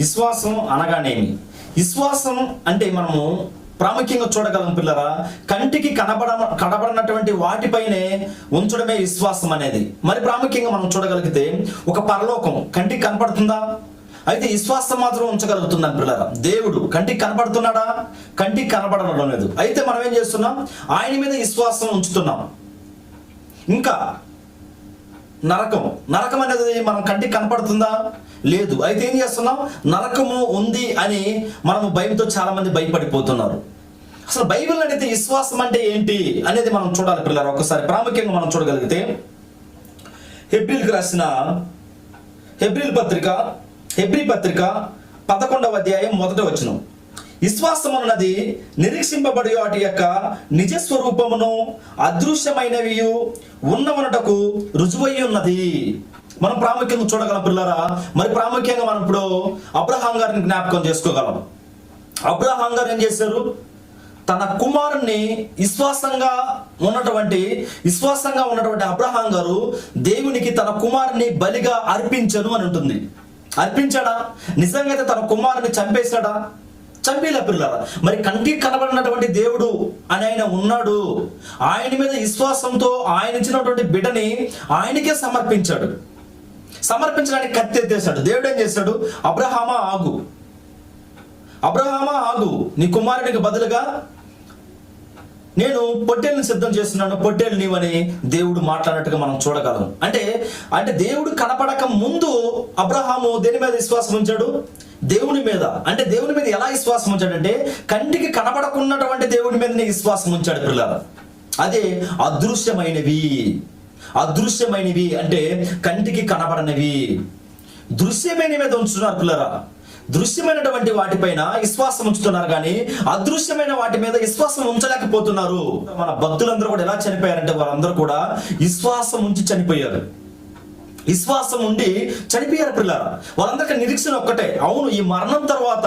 విశ్వాసం అనగానేమి? విశ్వాసం అంటే మనము ప్రాముఖ్యంగా చూడగలం పిల్లరా కంటికి కనబడ కనబడినటువంటి వాటిపైనే ఉంచడమే విశ్వాసం అనేది. మరి ప్రాముఖ్యంగా మనం చూడగలిగితే ఒక పరలోకం కంటికి కనపడుతుందా అయితే విశ్వాసం మాత్రం ఉంచగలుగుతుందని పిల్లరా. దేవుడు కంటికి కనపడుతున్నాడా కంటికి కనబడడం లేదు. అయితే మనం ఏం చేస్తున్నాం? ఆయన మీద విశ్వాసం ఉంచుతున్నాం. ఇంకా నరకం నరకం అనేది మనం కంటికి కనపడుతుందా? లేదు. అయితే ఏం చేస్తున్నాం? నరకము ఉంది అని మనము భయంతో చాలామంది భయపడిపోతున్నారు. అసలు బైబిల్ అడిగితే విశ్వాసం అంటే ఏంటి అనేది మనం చూడాలి పిల్లలు. ఒకసారి ప్రాముఖ్యంగా మనం చూడగలిగితే హెబ్రిల్కి రాసిన హెబ్రిల్ పత్రిక హెబ్రి పత్రిక పదకొండవ అధ్యాయం మొదట వచ్చినాం విశ్వాసం అన్నది నిరీక్షింపబడి వాటి యొక్క నిజ స్వరూపమును అదృశ్యమైనవి ఉన్నవనటకు రుజువై ఉన్నది. మనం ప్రాముఖ్యంగా చూడగలం పిల్లరా మరి ప్రాముఖ్యంగా మనం ఇప్పుడు అబ్రహాం గారిని జ్ఞాపకం చేసుకోగలం. అబ్రహాం గారు ఏం చేశారు? తన కుమారుణ్ణి విశ్వాసంగా ఉన్నటువంటి విశ్వాసంగా ఉన్నటువంటి అబ్రహాం గారు దేవునికి తన కుమారుని బలిగా అర్పించను అని ఉంటుంది. అర్పించాడా? నిజంగా అయితే తన కుమారుని చంపేశాడా? చంపేలా పిల్లరా మరి కంటికి కనబడినటువంటి దేవుడు అని ఆయన ఉన్నాడు. ఆయన మీద విశ్వాసంతో ఆయన ఇచ్చినటువంటి బిడ్డని ఆయనకే సమర్పించాడు. సమర్పించడానికి కత్తి ఎత్తేశాడు. దేవుడు ఏం చేశాడు? అబ్రహామా ఆగు. అబ్రహామా ఆగు. నీ కుమారుడికి బదులుగా నేను పొట్టేల్ని సిద్ధం చేస్తున్నాను పొట్టేలు నీవని దేవుడు మాట్లాడినట్టుగా మనం చూడగలం. అంటే అంటే దేవుడు కనపడక ముందు అబ్రహాము దేని మీద విశ్వాసం ఉంచాడు? దేవుని మీద. అంటే దేవుని మీద ఎలా విశ్వాసం ఉంచాడంటే కంటికి కనపడకున్నటువంటి దేవుని మీదనే విశ్వాసం ఉంచాడు పిల్లల. అదే అదృశ్యమైనవి. అదృశ్యమైనవి అంటే కంటికి కనపడనివి. దృశ్యమైన మీద ఉంచుతున్నారు పిల్లరా. దృశ్యమైనటువంటి వాటిపైన విశ్వాసం ఉంచుతున్నారు కానీ అదృశ్యమైన వాటి మీద విశ్వాసం ఉంచలేకపోతున్నారు. మన భక్తులందరూ కూడా ఎలా చనిపోయారంటే వారందరూ కూడా విశ్వాసం ఉంచి చనిపోయారు. విశ్వాసం ఉండి చనిపోయారు పిల్లల. వాళ్ళందరికీ నిరీక్షణ ఒక్కటే. అవును ఈ మరణం తర్వాత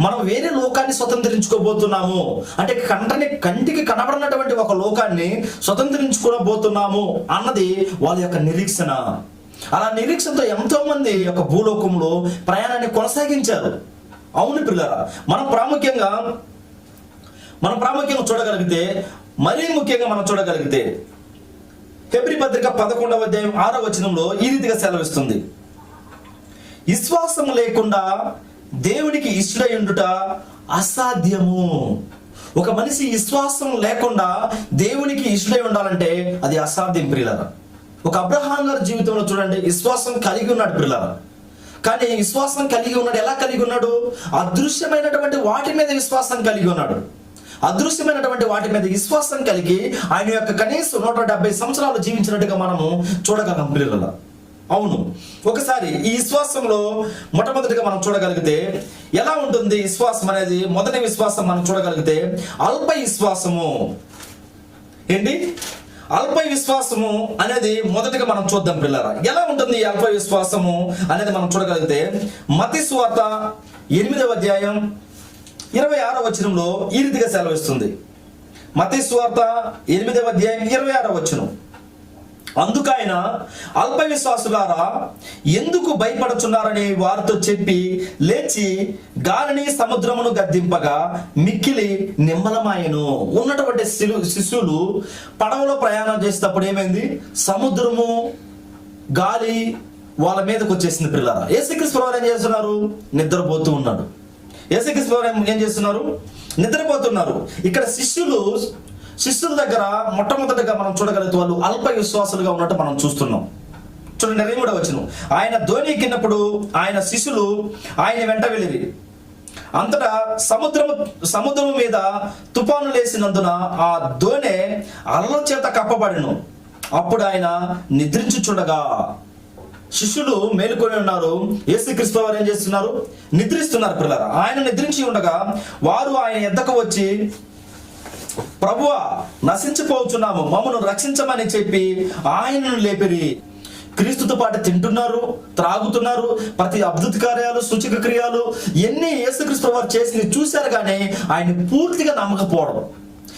మనం వేరే లోకాన్ని స్వతంత్రించుకోబోతున్నాము. అంటే కంటని కంటికి కనబడినటువంటి ఒక లోకాన్ని స్వతంత్రించుకోబోతున్నాము అన్నది వాళ్ళ యొక్క నిరీక్షణ. అలా నిరీక్షణతో ఎంతో మంది యొక్క భూలోకంలో ప్రయాణాన్ని కొనసాగించారు. అవును పిల్లరా మనం ప్రాముఖ్యంగా మనం ప్రాముఖ్యంగా చూడగలిగితే మరీ ముఖ్యంగా మనం చూడగలిగితే హెబ్రి పత్రిక పదకొండవ అధ్యాయం ఆరో వచనంలో ఈ రీతిగా సెలవిస్తుంది. విశ్వాసం లేకుండా దేవునికి ఇష్టయుండుట అసాధ్యము. ఒక మనిషి విశ్వాసం లేకుండా దేవునికి ఇష్టమై ఉండాలంటే అది అసాధ్యం ప్రియులరా ఒక అబ్రహాం గారి జీవితంలో చూడండి విశ్వాసం కలిగి ఉన్నాడు ప్రియులరా కానీ విశ్వాసం కలిగి ఉన్నాడు ఎలా కలిగి ఉన్నాడు? అదృశ్యమైనటువంటి వాటి మీద విశ్వాసం కలిగి ఉన్నాడు. అదృశ్యమైనటువంటి వాటి మీద విశ్వాసం కలిగి ఆయన యొక్క కనీసం నూట డెబ్బై సంవత్సరాలు జీవించినట్టుగా మనము చూడగలం పిల్లల. అవును. ఒకసారి ఈ విశ్వాసంలో మొట్టమొదటిగా మనం చూడగలిగితే ఎలా ఉంటుంది విశ్వాసం అనేది? మొదటి విశ్వాసం మనం చూడగలిగితే అల్ప విశ్వాసము. ఏంటి? అల్ప విశ్వాసము అనేది మొదటిగా మనం చూద్దాం పిల్లరా. ఎలా ఉంటుంది ఈ అల్ప విశ్వాసము అనేది మనం చూడగలిగితే మతి స్వాత ఎనిమిదవ అధ్యాయం ఇరవై ఆరో వచనంలో ఈ రీతిగా సెలవిస్తుంది. మతి స్వార్త ఎనిమిదవ అధ్యాయం ఇరవై ఆరో వచనం. అందుకైన అల్ప విశ్వాసులారా ఎందుకు భయపడుచున్నారని వారితో చెప్పి లేచి గాలిని సముద్రమును గద్దింపగా మిక్కిలి నిమ్మలమాయను. ఉన్నటువంటి శిలు- శిష్యులు పడవలో ప్రయాణం చేసేటప్పుడు ఏమైంది? సముద్రము గాలి వాళ్ళ మీదకి వచ్చేసింది పిల్లరా. ఏసుక్రీస్తు వారు ఏం చేస్తున్నారు? నిద్రపోతూ ఉన్నాడు. ఏసుక్రీస్తు వారు ఏం చేస్తున్నారు? నిద్రపోతున్నారు. ఇక్కడ శిష్యులు శిష్యుల దగ్గర మొట్టమొదటిగా మనం చూడగలిగితే వాళ్ళు అల్ప విశ్వాసులుగా ఉన్నట్టు మనం చూస్తున్నాం. చూడండి ఇరవై కూడా వచ్చును ఆయన ధోని ఎక్కినప్పుడు ఆయన శిష్యులు ఆయన వెంట వెళ్ళిరి. అంతటా సముద్రము సముద్రము మీద తుఫాను లేసినందున ఆ ధోని అల్ల చేత కప్పబడిను. అప్పుడు ఆయన నిద్రించుచుండగా శిష్యులు మేలుకొని ఉన్నారు. యేసుక్రీస్తు వారు ఏం చేస్తున్నారు? నిద్రిస్తున్నారు పిల్లలు ఆయన నిద్రించి ఉండగా వారు ఆయన ఎద్దకు వచ్చి ప్రభువా నశించిపోతున్నాము. మమ్మను రక్షించమని చెప్పి ఆయనను లేపిరి. క్రీస్తుతో పాటు తింటున్నారు త్రాగుతున్నారు. ప్రతి అద్భుత కార్యాలు సూచక క్రియాలు ఎన్ని యేసుక్రీస్తు వారు చేసి చూశారు కానీ ఆయన పూర్తిగా నమ్మకపోవడం.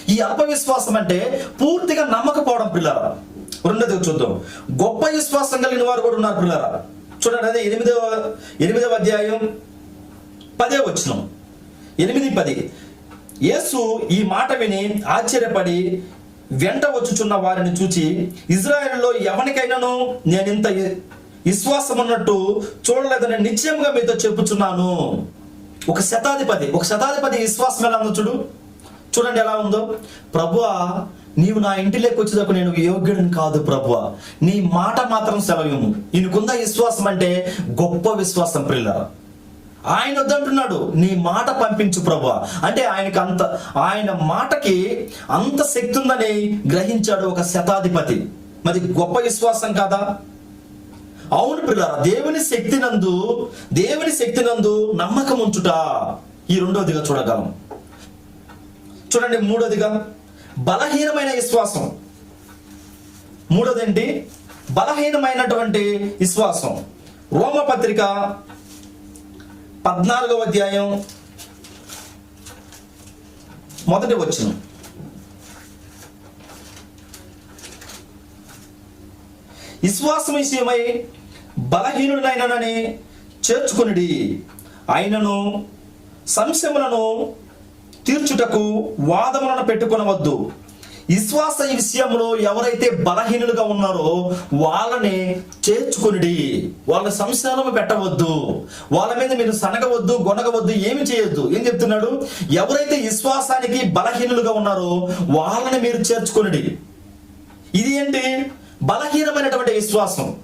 ఈ అల్ప విశ్వాసం అంటే పూర్తిగా నమ్మకపోవడం పిల్లరా. రెండోది చూద్దాం. గొప్ప విశ్వాసం కలిగిన వారు కూడా ఉన్నారు పిల్లరా. చూడండి అదే ఎనిమిదవ ఎనిమిదవ అధ్యాయం పదే వచ్చినాం ఎనిమిది పది. యేసు ఈ మాట విని ఆశ్చర్యపడి వెంట వచ్చుచున్న వారిని చూచి ఇజ్రాయెల్లో ఎవరికైనాను నేను ఇంత విశ్వాసం ఉన్నట్టు చూడలేదని నిశ్చయంగా మీతో చెప్పుచున్నాను. ఒక శతాధిపతి ఒక శతాధిపతి విశ్వాసం ఎలా ఉందో చూడు. చూడండి ఎలా ఉందో. ప్రభువా నీవు నా ఇంటిలోకి వచ్చేటప్పుడు నేను యోగ్యుడిని కాదు ప్రభువ. నీ మాట మాత్రం సెలవు ఈయనకుందా విశ్వాసం అంటే గొప్ప విశ్వాసం పిల్లరా ఆయన వద్దంటున్నాడు నీ మాట పంపించు ప్రభు అంటే ఆయనకి అంత ఆయన మాటకి అంత శక్తి ఉందని గ్రహించాడు ఒక శతాధిపతి. మరి గొప్ప విశ్వాసం కాదా? అవును పిల్లరా దేవుని శక్తి నందు దేవుని శక్తి నందు నమ్మకం ఉంచుట ఈ రెండోదిగా చూడగలం. చూడండి మూడోదిగా బలహీనమైన విశ్వాసం. మూడోదేంటి? బలహీనమైనటువంటి విశ్వాసం. రోమపత్రిక పద్నాలుగవ అధ్యాయం మొదటి వచ్చిన విశ్వాసం విషయమై బలహీనుడైనని చేర్చుకునిడి ఆయనను సంశయములను తీర్చుటకు వాదములను పెట్టుకొనవద్దు. విశ్వాస విషయంలో ఎవరైతే బలహీనులుగా ఉన్నారో వాళ్ళని చేర్చుకునిడి. వాళ్ళ సంశయాలను పెట్టవద్దు. వాళ్ళ మీద మీరు సనగవద్దు గొనగవద్దు ఏమి చేయొద్దు. ఏం చెప్తున్నాడు? ఎవరైతే విశ్వాసానికి బలహీనులుగా ఉన్నారో వాళ్ళని మీరు చేర్చుకునిడి. ఇది ఏంటి? బలహీనమైనటువంటి విశ్వాసం.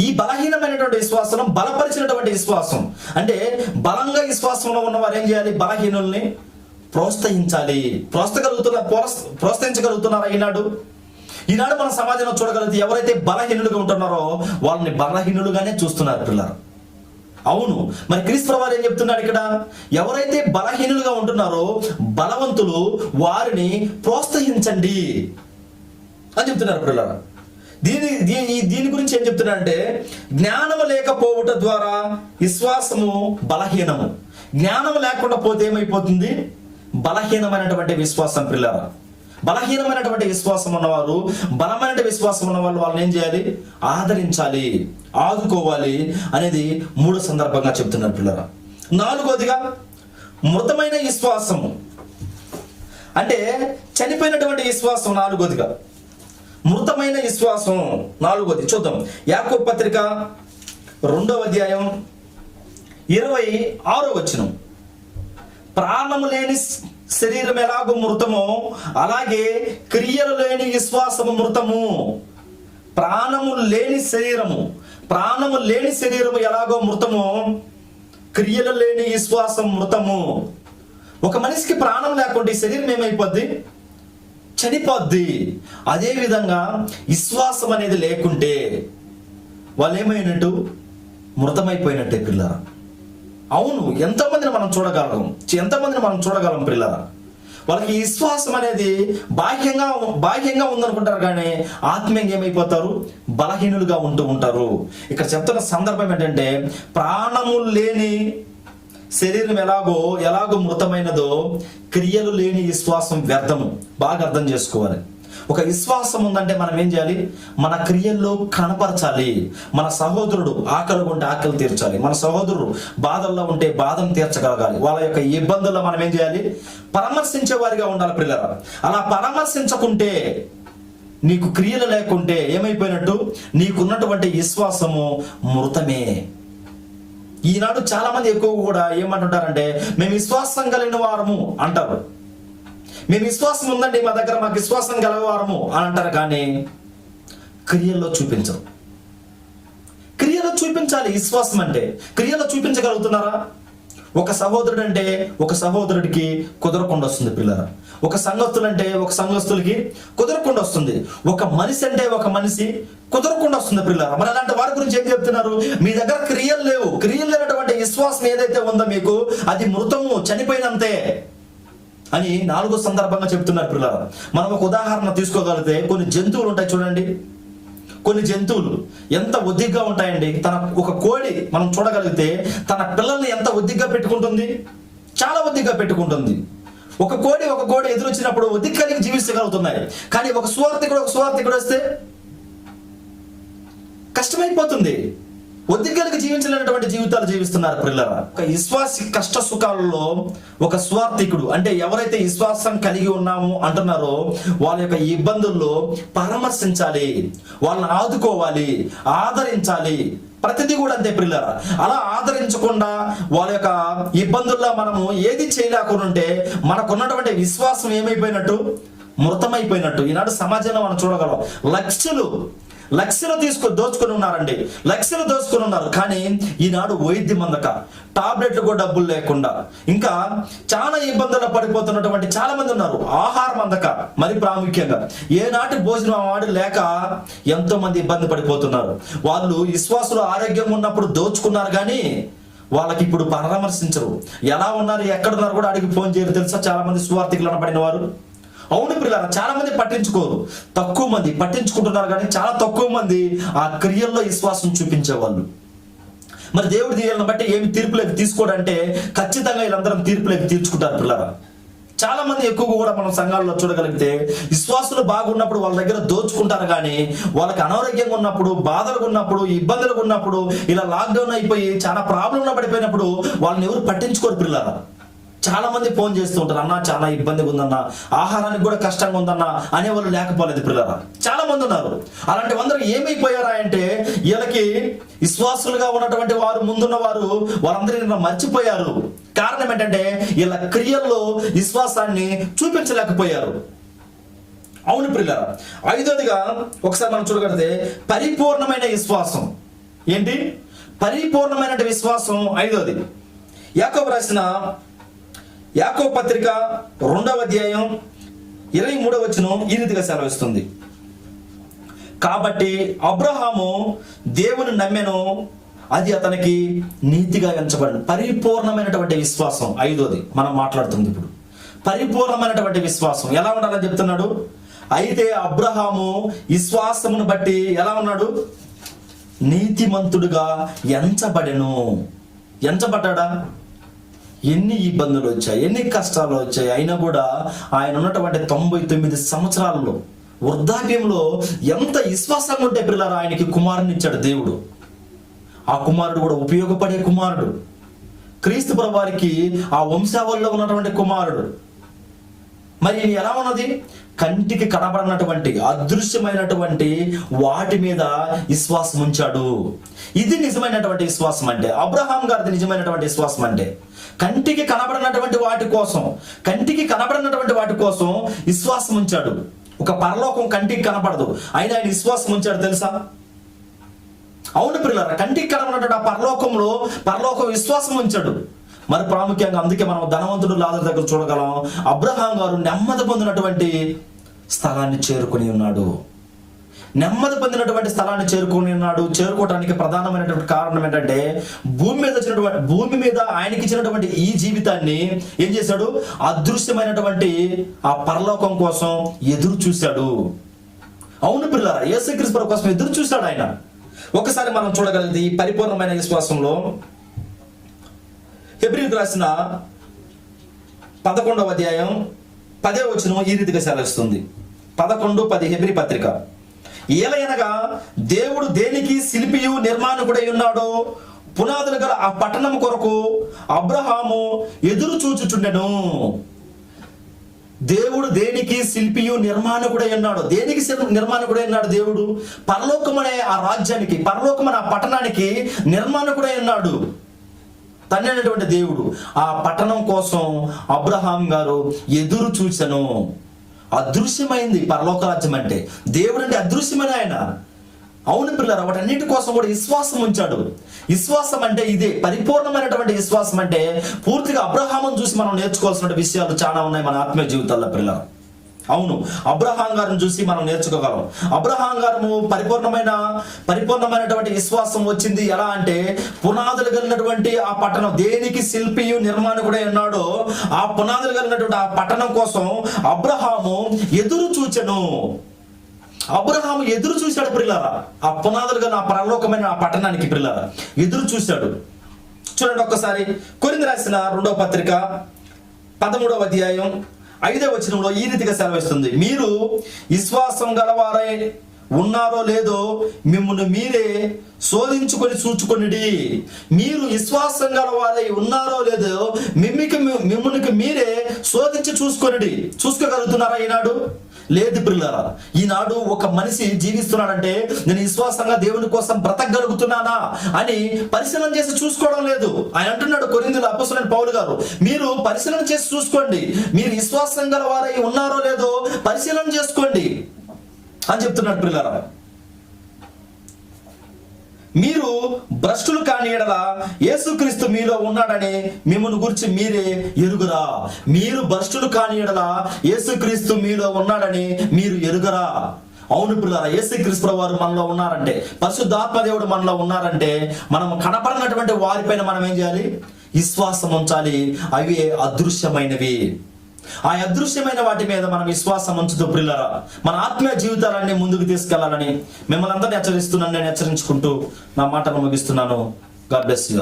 ఈ బలహీనమైనటువంటి విశ్వాసం బలపరిచినటువంటి విశ్వాసం. అంటే బలంగా విశ్వాసంలో ఉన్న వారు ఏం చేయాలి? బలహీనుల్ని ప్రోత్సహించాలి. ప్రోత్సగలుగుతున్న ప్రోత్సహించగలుగుతున్నారా ఈనాడు? ఈనాడు మన సమాజంలో చూడగలిగితే ఎవరైతే బలహీనులుగా ఉంటున్నారో వాళ్ళని బలహీనులుగానే చూస్తున్నారు పిల్లలు. అవును. మరి క్రీస్తు వారు ఏం చెప్తున్నాడు ఇక్కడ? ఎవరైతే బలహీనులుగా ఉంటున్నారో బలవంతులు వారిని ప్రోత్సహించండి అని చెప్తున్నారు పిల్లలు. దీని దీని దీని గురించి ఏం చెప్తున్నాడంటే జ్ఞానము లేకపోవట ద్వారా విశ్వాసము బలహీనము. జ్ఞానం లేకుండా పోతే ఏమైపోతుంది? బలహీనమైనటువంటి విశ్వాసం పిల్లరా బలహీనమైనటువంటి విశ్వాసం ఉన్నవారు బలమైన విశ్వాసం ఉన్న వాళ్ళు వాళ్ళని ఏం చేయాలి? ఆదరించాలి ఆదుకోవాలి అనేది మూడో సందర్భంగా చెప్తున్నారు పిల్లరా నాలుగోదిగా మృతమైన విశ్వాసము అంటే చనిపోయినటువంటి విశ్వాసం నాలుగోదిగా. మృతమైన విశ్వాసం నాలుగోది. చూద్దాం. యాకో పత్రిక రెండవ అధ్యాయం ఇరవై ఆరో వచనం. ప్రాణము లేని శరీరం ఎలాగో మృతమో అలాగే క్రియలు లేని విశ్వాసము మృతము. ప్రాణము లేని శరీరము ప్రాణము లేని శరీరము ఎలాగో మృతమో క్రియలు లేని విశ్వాసం మృతము. ఒక మనిషికి ప్రాణం లేకుండా ఈ శరీరం ఏమైపోద్ది? చనిపోద్ది. అదే విధంగా విశ్వాసం అనేది లేకుంటే వాళ్ళు ఏమైనట్టు? మృతమైపోయినట్టే పిల్లరా. అవును ఎంతమందిని మనం చూడగలం? ఎంతమందిని మనం చూడగలం పిల్లరా? వాళ్ళకి విశ్వాసం అనేది బాహ్యంగా బాహ్యంగా ఉందనుకుంటారు కానీ ఆత్మీయంగా ఏమైపోతారు? బలహీనులుగా ఉంటూ ఉంటారు. ఇక్కడ చెప్తున్న సందర్భం ఏంటంటే ప్రాణము లేని శరీరం ఎలాగో ఎలాగో మృతమైనదో క్రియలు లేని విశ్వాసం వ్యర్థము. బాగా అర్థం చేసుకోవాలి. ఒక విశ్వాసం ఉందంటే మనం ఏం చేయాలి? మన క్రియల్లో కనపరచాలి. మన సహోదరుడు ఆకలి ఉంటే ఆకలి తీర్చాలి. మన సహోదరుడు బాధల్లో ఉంటే బాధను తీర్చగలగాలి. వాళ్ళ యొక్క ఇబ్బందుల్లో మనం ఏం చేయాలి? పరామర్శించే వారిగా ఉండాలి పిల్లల అలా పరామర్శించకుంటే నీకు క్రియలు లేకుంటే ఏమైపోయినట్టు? నీకున్నటువంటి విశ్వాసము మృతమే. ఈనాడు చాలా మంది ఎక్కువ కూడా ఏమంటుంటారంటే మేము విశ్వాసం కలిగిన వారము అంటారు. మేము విశ్వాసం ఉందండి మా దగ్గర మాకు విశ్వాసం కలగవారము అని అంటారు కానీ క్రియల్లో చూపించరు. క్రియలో చూపించాలి విశ్వాసం అంటే. క్రియలో చూపించగలుగుతున్నారా? ఒక సహోదరుడు అంటే ఒక సహోదరుడికి కుదరకుండా వస్తుంది పిల్లల ఒక సంఘస్థులు అంటే ఒక సంఘస్థులకి కుదరకుండా వస్తుంది. ఒక మనిషి అంటే ఒక మనిషి కుదరకుండా వస్తుంది పిల్లల మరి అలాంటి వారి గురించి ఏం చెప్తున్నారు? మీ దగ్గర క్రియలు లేవు. క్రియలు లేనటువంటి విశ్వాసం ఏదైతే ఉందో మీకు అది మృతము చనిపోయినంతే. అని నాలుగో సందర్భంగా చెప్తున్నారు పిల్లలు. మనం ఒక ఉదాహరణ తీసుకోగలిగితే కొన్ని జంతువులు ఉంటాయి చూడండి. కొన్ని జంతువులు ఎంత ఒద్దిగ్గా ఉంటాయండి. తన ఒక కోడి మనం చూడగలిగితే తన పిల్లల్ని ఎంత ఒద్దిగ్గా పెట్టుకుంటుంది? చాలా ఒద్దిగ్గా పెట్టుకుంటుంది. ఒక కోడి ఒక కోడి ఎదురొచ్చినప్పుడు ఒద్దిగ్ కలిగి జీవించగలుగుతున్నాయి కానీ ఒక సువార్థికుడు ఒక సువార్థికుడు వస్తే కష్టమైపోతుంది. ఒద్దికలకు జీవించలేనటువంటి జీవితాలు జీవిస్తున్నారు పిల్లరా ఒక విశ్వాసి కష్ట సుఖాలలో ఒక స్వార్థికుడు అంటే ఎవరైతే విశ్వాసం కలిగి ఉన్నామో అంటున్నారో వాళ్ళ యొక్క ఇబ్బందుల్లో పరామర్శించాలి వాళ్ళని ఆదుకోవాలి ఆదరించాలి. ప్రతిదీ కూడా అంతే పిల్లరా అలా ఆదరించకుండా వాళ్ళ యొక్క ఇబ్బందుల్లో మనము ఏది చేయలేకుండా ఉంటే మనకున్నటువంటి విశ్వాసం ఏమైపోయినట్టు? మృతమైపోయినట్టు. ఈనాడు సమాజంలో మనం చూడగలం. లక్షలు లక్షలు తీసుకు దోచుకొని ఉన్నారండి. లక్షలు దోచుకొని ఉన్నారు. కానీ ఈనాడు వైద్యం అందక టాబ్లెట్లు కూడా డబ్బులు లేకుండా ఇంకా చాలా ఇబ్బందులు పడిపోతున్నటువంటి చాలా మంది ఉన్నారు. ఆహారం అందక మరి ప్రాముఖ్యంగా. ఏనాటి భోజనం వాడు లేక ఎంతో మంది ఇబ్బంది పడిపోతున్నారు. వాళ్ళు విశ్వాసులు ఆరోగ్యంగా ఉన్నప్పుడు దోచుకున్నారు కానీ వాళ్ళకి ఇప్పుడు పరామర్శించరు. ఎలా ఉన్నారు ఎక్కడున్నారు కూడా అడిగి ఫోన్ చేయరు. తెలుసా చాలా మంది సువార్థికులు అనబడిన వారు? అవును పిల్లలు చాలా మంది పట్టించుకోరు. తక్కువ మంది పట్టించుకుంటున్నారు కానీ చాలా తక్కువ మంది ఆ క్రియల్లో విశ్వాసం చూపించేవాళ్ళు. మరి దేవుడి దీవెలను బట్టి ఏమి తీర్పులకు తీసుకోడంటే ఖచ్చితంగా వీళ్ళందరం తీర్పులకు తీర్చుకుంటారు పిల్లరా చాలా మంది ఎక్కువగా కూడా మనం సంఘాల్లో చూడగలిగితే విశ్వాసులు బాగున్నప్పుడు వాళ్ళ దగ్గర దోచుకుంటారు కానీ వాళ్ళకి అనారోగ్యంగా ఉన్నప్పుడు బాధలుగా ఉన్నప్పుడు ఇబ్బందులుగా ఉన్నప్పుడు ఇలా లాక్డౌన్ అయిపోయి చాలా ప్రాబ్లంలో పడిపోయినప్పుడు వాళ్ళని ఎవరు పట్టించుకోరు పిల్లరా చాలా మంది ఫోన్ చేస్తూ ఉంటారు అన్న చాలా ఇబ్బందిగా ఉందన్న ఆహారానికి కూడా కష్టంగా ఉందన్న అనేవాళ్ళు లేకపోలేదు పిల్లరా. చాలా మంది ఉన్నారు. అలాంటి అందరూ ఏమైపోయారా అంటే వీళ్ళకి విశ్వాసులుగా ఉన్నటువంటి వారు ముందున్న వారు వాళ్ళందరినీ మర్చిపోయారు. కారణం ఏంటంటే వీళ్ళ క్రియల్లో విశ్వాసాన్ని చూపించలేకపోయారు. అవును పిల్లరా ఐదోదిగా ఒకసారి మనం చూడగలిగితే పరిపూర్ణమైన విశ్వాసం. ఏంటి? పరిపూర్ణమైన విశ్వాసం ఐదోది. యాకబ్ రాసిన యాకో పత్రిక రెండవ అధ్యాయం ఇరవై మూడవ వచనం ఈ రీతిగా సెలవిస్తుంది. కాబట్టి అబ్రహాము దేవుని నమ్మెను అది అతనికి నీతిగా ఎంచబడింది పరిపూర్ణమైనటువంటి విశ్వాసం ఐదోది మనం మాట్లాడుతుంది ఇప్పుడు. పరిపూర్ణమైనటువంటి విశ్వాసం ఎలా ఉండాలని చెప్తున్నాడు? అయితే అబ్రహాము విశ్వాసమును బట్టి ఎలా ఉన్నాడు? నీతిమంతుడుగా ఎంచబడెను. ఎంచబడ్డా ఎన్ని ఇబ్బందులు వచ్చాయి ఎన్ని కష్టాలు వచ్చాయి అయినా కూడా ఆయన ఉన్నటువంటి తొంభై తొమ్మిది సంవత్సరాలలో వృద్ధాప్యంలో ఎంత విశ్వాసంగా ఉంటే పిల్లలు ఆయనకి కుమారుని ఇచ్చాడు దేవుడు. ఆ కుమారుడు కూడా ఉపయోగపడే కుమారుడు. క్రీస్తు వారికి ఆ వంశావళిలో ఉన్నటువంటి కుమారుడు. మరి ఎలా ఉన్నది? కంటికి కనబడినటువంటి అదృశ్యమైనటువంటి వాటి మీద విశ్వాసం ఉంచాడు. ఇది నిజమైనటువంటి విశ్వాసం అంటే అబ్రహాం గారిది నిజమైనటువంటి విశ్వాసం అంటే కంటికి కనబడినటువంటి వాటి కోసం కంటికి కనబడినటువంటి వాటి కోసం విశ్వాసం ఉంచాడు. ఒక పరలోకం కంటికి కనపడదు అయినా ఆయన విశ్వాసం ఉంచాడు తెలుసా? అవును పిల్లల కంటికి కనబడినటువంటి ఆ పరలోకంలో పరలోకం విశ్వాసం ఉంచాడు. మరి ప్రాముఖ్యంగా అందుకే మనం ధనవంతుడు లాదర్ దగ్గర చూడగలం. అబ్రహాం గారు నెమ్మది పొందినటువంటి స్థలాన్ని చేరుకుని ఉన్నాడు. నెమ్మది పొందినటువంటి స్థలాన్ని చేరుకుని ఉన్నాడు. చేరుకోవడానికి ప్రధానమైనటువంటి కారణం ఏంటంటే భూమి మీద వచ్చినటువంటి భూమి మీద ఆయనకి ఇచ్చినటువంటి ఈ జీవితాన్ని ఏం చేశాడు? అదృశ్యమైనటువంటి ఆ పరలోకం కోసం ఎదురు చూశాడు. అవును పిల్లరా యేసుక్రీస్తు కోసం ఎదురు చూశాడు ఆయన. ఒకసారి మనం చూడగలిగింది ఈ పరిపూర్ణమైన విశ్వాసంలో హెబ్రిల్ రాసిన పదకొండవ అధ్యాయం పదే వచనం ఈ రీతిగా సెలవిస్తుంది. పదకొండు పది హెబ్రి పత్రిక. ఏలయనగా దేవుడు దేనికి శిల్పియు నిర్మాణకుడై ఉన్నాడో పునాదులు గల ఆ పట్టణం కొరకు అబ్రహాము ఎదురు చూచుచుండెను. దేవుడు దేనికి శిల్పియు నిర్మాణకుడై ఉన్నాడు దేనికి నిర్మాణకుడై ఉన్నాడు దేవుడు? పరలోకమనే ఆ రాజ్యానికి పరలోకమనే ఆ పట్టణానికి నిర్మాణకుడై ఉన్నాడు. తండ్రి దేవుడు ఆ పట్టణం కోసం అబ్రహాం గారు ఎదురు చూసెను అదృశ్యమైంది పరలోక రాజ్యం అంటే. దేవుడు అంటే అదృశ్యమైన ఆయన. అవును పిల్లలు వాటన్నిటి కోసం కూడా విశ్వాసం ఉంచాడు. విశ్వాసం అంటే ఇదే. పరిపూర్ణమైనటువంటి విశ్వాసం అంటే పూర్తిగా అబ్రహామం చూసి మనం నేర్చుకోవాల్సిన విషయాలు చాలా ఉన్నాయి మన ఆత్మీయ జీవితాల్లో పిల్లలు అవును. అబ్రహాం గారిని చూసి మనం నేర్చుకోగలం. అబ్రహాం గారు పరిపూర్ణమైన పరిపూర్ణమైనటువంటి విశ్వాసం వచ్చింది. ఎలా అంటే పునాదులు కలిగినటువంటి ఆ పట్టణం దేనికి శిల్పియు నిర్మాణకుడై ఉన్నాడో ఆ పునాదులు కలిగినటువంటి ఆ పట్టణం కోసం అబ్రహాము ఎదురు చూచెను. అబ్రహాము ఎదురు చూశాడు పిల్లరా ఆ పునాదులు కలిగిన నా పరలోకమైన ఆ పట్టణానికి పిల్లరా ఎదురు చూశాడు. చూడండి ఒక్కసారి కొరింది రాసిన రెండవ పత్రిక పదమూడవ అధ్యాయం ఐదవ వచనంలో ఈ రీతిగా సెలవిస్తుంది. మీరు విశ్వాసం గలవారై ఉన్నారో లేదో మిమ్మల్ని మీరే శోధించుకొని చూచుకొనిడి. మీరు విశ్వాసం గలవారై ఉన్నారో లేదో మిమ్మికి మిమ్మల్ని మీరే శోధించి చూసుకొనిడి. చూసుకోగలుగుతున్నారా ఈనాడు? లేదు పిల్లరా ఈనాడు ఒక మనిషి జీవిస్తున్నాడంటే నేను విశ్వాసంగా దేవుని కోసం బ్రతకగలుగుతున్నానా అని పరిశీలన చేసి చూసుకోవడం లేదు. ఆయన అంటున్నాడు కొరిందులు అప్పసులని పౌలు గారు మీరు పరిశీలన చేసి చూసుకోండి. మీరు విశ్వాసం గల వారై ఉన్నారో లేదో పరిశీలన చేసుకోండి అని చెప్తున్నాడు పిల్లరా మీరు భ్రష్టులు కాని ఎడల యేసుక్రీస్తు మీలో ఉన్నాడని మిమ్మల్ని గురించి మీరే ఎరుగురా. మీరు భ్రష్టులు కాని ఎడల యేసుక్రీస్తు మీలో ఉన్నాడని మీరు ఎరుగరా. అవును పిల్లరా యేసుక్రీస్తు వారు మనలో ఉన్నారంటే పరిశుద్ధాత్మ దేవుడు మనలో ఉన్నారంటే మనం కనపడినటువంటి వారిపైన మనం ఏం చేయాలి? విశ్వాసం ఉంచాలి. అవి అదృశ్యమైనవి. ఆ అదృశ్యమైన వాటి మీద మనం విశ్వాసం ఉంచుతూ ప్రిల్లరా మన ఆత్మీయ జీవితాలన్నీ ముందుకు తీసుకెళ్ళాలని మిమ్మల్ని అందరినీ హెచ్చరిస్తున్నాను నేను హెచ్చరించుకుంటూ నా మాటను ముగిస్తున్నాను. God bless you